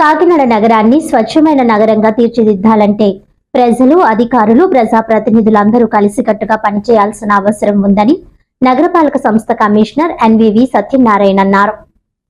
కాకినాడ నగరాన్ని స్వచ్ఛమైన నగరంగా తీర్చిదిద్దాలంటే ప్రజలు అధికారులు ప్రజాప్రతినిధులందరూ కలిసికట్టుగా పనిచేయాల్సిన అవసరం ఉందని నగరపాలక సంస్థ కమిషనర్ ఎన్వివి సత్యనారాయణ అన్నారు.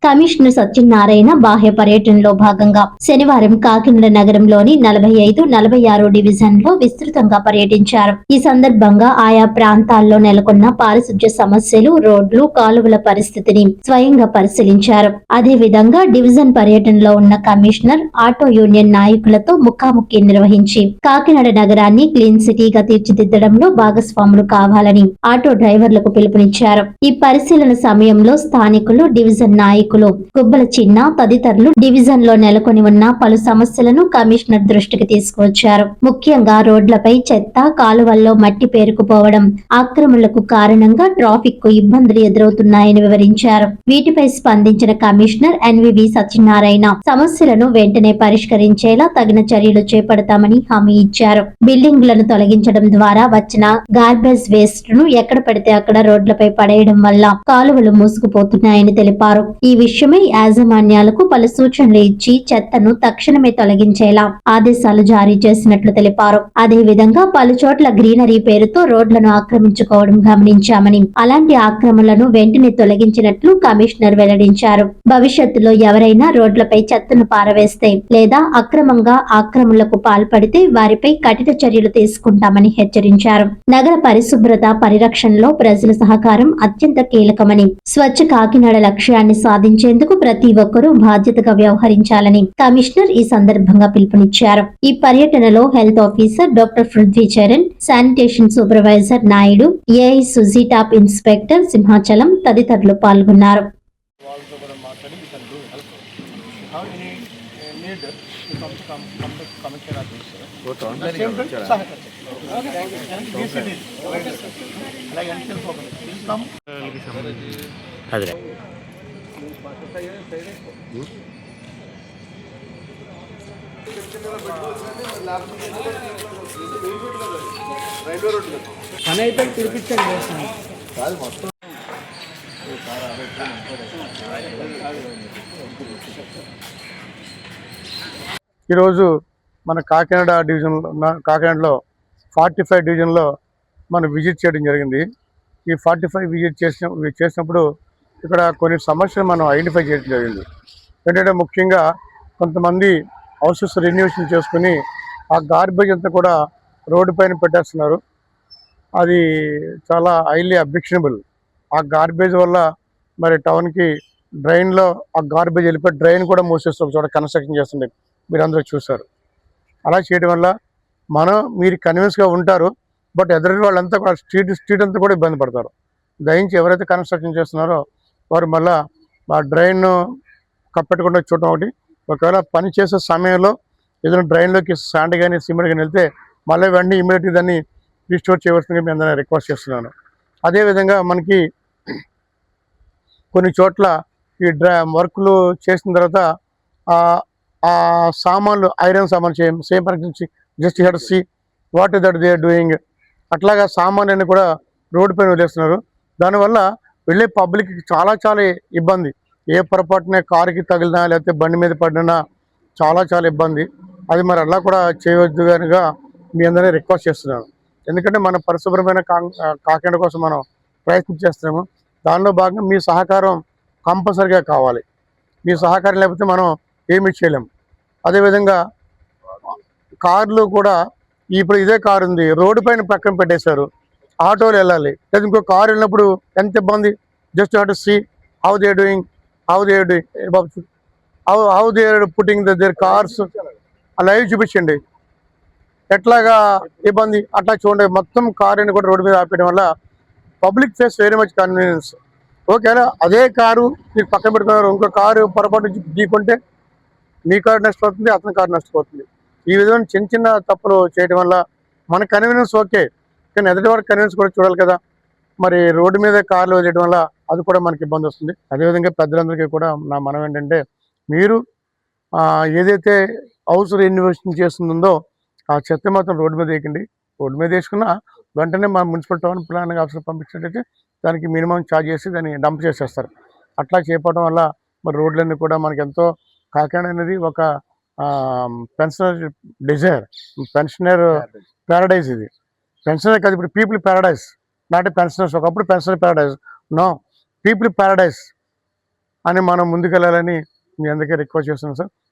కమిషనర్ సత్యనారాయణ బాహ్య పర్యటనలో భాగంగా శనివారం కాకినాడ నగరంలోని నలభై ఐదు నలభై ఆరు డివిజన్లో విస్తృతంగా పర్యటించారు. ఈ సందర్భంగా ఆయా ప్రాంతాల్లో నెలకొన్న పారిశుధ్య సమస్యలు రోడ్లు కాలువల పరిస్థితిని స్వయంగా పరిశీలించారు. అదే విధంగా డివిజన్ పర్యటనలో ఉన్న కమిషనర్ ఆటో యూనియన్ నాయకులతో ముఖాముఖి నిర్వహించి కాకినాడ నగరాన్ని క్లీన్ సిటీగా తీర్చిదిద్దడంలో భాగస్వాములు కావాలని ఆటో డ్రైవర్లకు పిలుపునిచ్చారు. ఈ పరిశీలన సమయంలో స్థానికులు డివిజన్ నాయకులు గుబ్బల చిన్న తదితరులు డివిజన్లో నెలకొని ఉన్న పలు సమస్యలను కమిషనర్ దృష్టికి తీసుకువచ్చారు. ముఖ్యంగా రోడ్లపై చెత్త కాలువల్లో మట్టి పేరుకుపోవడం ఆక్రమణలకు కారణంగా ట్రాఫిక్కు ఇబ్బందులు ఎదురవుతున్నాయని వివరించారు. వీటిపై స్పందించిన కమిషనర్ ఎన్వివి సత్యనారాయణ సమస్యలను వెంటనే పరిష్కరించేలా తగిన చర్యలు చేపడతామని హామీ ఇచ్చారు. బిల్డింగులను తొలగించడం ద్వారా వచ్చిన గార్బేజ్ వేస్ట్ను ఎక్కడ పడితే అక్కడ రోడ్లపై పడేయడం వల్ల కాలువలు మూసుకుపోతున్నాయని తెలిపారు. ఈ విషయమై యాజమాన్యాలకు పలు సూచనలు ఇచ్చి చెత్తను తక్షణమే తొలగించేలా ఆదేశాలు జారీ చేసినట్లు తెలిపారు. అదే విధంగా పలు చోట్ల గ్రీనరీ పేరుతో రోడ్లను ఆక్రమించుకోవడం గమనించామని అలాంటి ఆక్రమణలను వెంటనే తొలగించినట్లు కమిషనర్ వెల్లడించారు. భవిష్యత్తులో ఎవరైనా రోడ్లపై చెత్తను పారవేస్తే లేదా అక్రమంగా ఆక్రమణలకు పాల్పడితే వారిపై కఠిన చర్యలు తీసుకుంటామని హెచ్చరించారు. నగర పరిశుభ్రత పరిరక్షణలో ప్రజల సహకారం అత్యంత కీలకమని స్వచ్ఛ కాకినాడ లక్ష్యాన్ని సాధించేందుకు ప్రతి ఒక్కరూ బాధ్యతగా వ్యవహరించాలని కమిషనర్ ఈ సందర్భంగా పిలుపునిచ్చారు. ఈ పర్యటనలో health officer doctor Prithvi Charan sanitation supervisor Naidu AI సుజీటాప్ ఇన్స్పెక్టర్ సింహాచలం తదితరులు పాల్గొన్నారు. అదే. పని అయితే తిరిపించండి చేస్తాను ఈరోజు మన కాకినాడ డివిజన్లో కాకినాడలో ఫార్టీ ఫైవ్ డివిజన్లో మనం విజిట్ చేయడం జరిగింది. ఈ ఫార్టీ ఫైవ్ విజిట్ చేసిన చేసినప్పుడు ఇక్కడ కొన్ని సమస్యలు మనం ఐడెంటిఫై చేయడం జరిగింది. ఏంటంటే ముఖ్యంగా కొంతమంది హౌసెస్ రెన్యూషన్ చేసుకుని ఆ గార్బేజ్ అంతా కూడా రోడ్డు పైన పెట్టేస్తున్నారు. అది చాలా హైలీ అబ్జెక్షనబుల్ ఆ గార్బేజ్ వల్ల మరి టౌన్కి డ్రైన్లో ఆ గార్బేజ్ వెళ్ళిపోయి డ్రైన్ కూడా మూసేస్తారు చోట కన్స్ట్రక్షన్ చేస్తుంది. మీరు అందరూ చూశారు. అలా చేయడం వల్ల మనం మీరు కన్విన్స్గా ఉంటారు బట్ ఎదురు వాళ్ళంతా కూడా స్ట్రీట్ స్ట్రీట్ అంతా కూడా ఇబ్బంది పడతారు. దయించి ఎవరైతే కన్స్ట్రక్షన్ చేస్తున్నారో వారు మళ్ళా ఆ డ్రైన్ కప్పెట్టకుండా చూడటం ఒకటి. ఒకవేళ పని చేసే సమయంలో ఏదైనా డ్రైన్లోకి శాండ్ కానీ సిమెంట్ కానీ వెళ్తే మళ్ళీ వెంటనే ఇమీడియట్గా దాన్ని రీస్టోర్ చేయవలసిందిగా మీ అందరినీ రిక్వెస్ట్ చేస్తున్నాను. అదేవిధంగా మనకి కొన్ని చోట్ల ఈ డ్రై వర్క్లు చేసిన తర్వాత ఆ- సామాన్లు ఐరన్ సామాన్లు same same for just head see what that they are doing. అట్లాగా సామాన్లన్నీ కూడా రోడ్డు పైన వదిలేస్తున్నారు. దానివల్ల వెళ్ళే పబ్లిక్ చాలా చాలా ఇబ్బంది. ఏ పొరపాటున కారుకి తగిలినా లేకపోతే బండి మీద పడినా చాలా చాలా ఇబ్బంది. అది మరి అలా కూడా చేయవద్దు కనుక మీ అందరినీ రిక్వెస్ట్ చేస్తున్నాను. ఎందుకంటే మన పరిశుభ్రమైన కా- కాకినాడ కోసం మనం ప్రయత్నం చేస్తున్నాము. దానిలో భాగంగా మీ సహకారం కంపల్సరిగా కావాలి. మీ సహకారం లేకపోతే మనం ఏమీ చేయలేం అదేవిధంగా కార్లు కూడా ఇప్పుడు ఇదే కారు ఉంది రోడ్డు పైన పక్కన పెట్టేశారు. ఆటోలు వెళ్ళాలి. లేదా ఇంకో కారు వెళ్ళినప్పుడు ఎంత ఇబ్బంది? Just hot see how they doing how they doing how how they putting their cars live చూపించండి. ఎట్లాగా ఇబ్బంది? అట్లా చూడండి. మొత్తం కారుని కూడా రోడ్డు మీద ఆపేయడం వల్ల public face very much convenience ఓకేనా? అదే కారు మీకు పక్కన పెట్టుకున్నారు. ఇంకో కారు పొరపాటు నుంచి మీ కారు నష్టపోతుంది అతని కారు నష్టపోతుంది. ఈ విధమైన చిన్న చిన్న తప్పులు చేయడం వల్ల మన కన్వీనియన్స్ ఓకే కానీ ఎదుటి వారి కన్వీనియన్స్ కూడా చూడాలి కదా. మరి రోడ్డు మీద కార్లు వదిలేయడం వల్ల అది కూడా మనకి ఇబ్బంది వస్తుంది. అదేవిధంగా పెద్దలందరికీ కూడా నా మనం ఏంటంటే మీరు ఏదైతే హౌస్ రెన్యువేషన్ చేస్తుందో ఆ చెత్త మాత్రం రోడ్డు మీద వేయకండి. రోడ్డు మీద వేసుకున్న వెంటనే మా మున్సిపల్ టౌన్ ప్లానింగ్ ఆఫీసర్ పంపించినట్టయితే దానికి మినిమం ఛార్జ్ చేసి దాన్ని డంప్ చేసేస్తారు. అట్లా చేయకపోవడం వల్ల మరి రోడ్లన్నీ కూడా మనకి ఎంతో కాకినాడ అనేది ఒక పెన్షనర్ డిజైర్ పెన్షనర్ ప్యారడైజ్ ఇది. పెన్షనర్ కాదు ఇప్పుడు పీపుల్ ప్యారడైజ్. నాట్ పెన్షనర్స్ ఒకప్పుడు pensioner paradise. No people paradise అని మనం ముందుకెళ్ళాలని మీ అందరికీ రిక్వెస్ట్ చేస్తున్నాం సార్.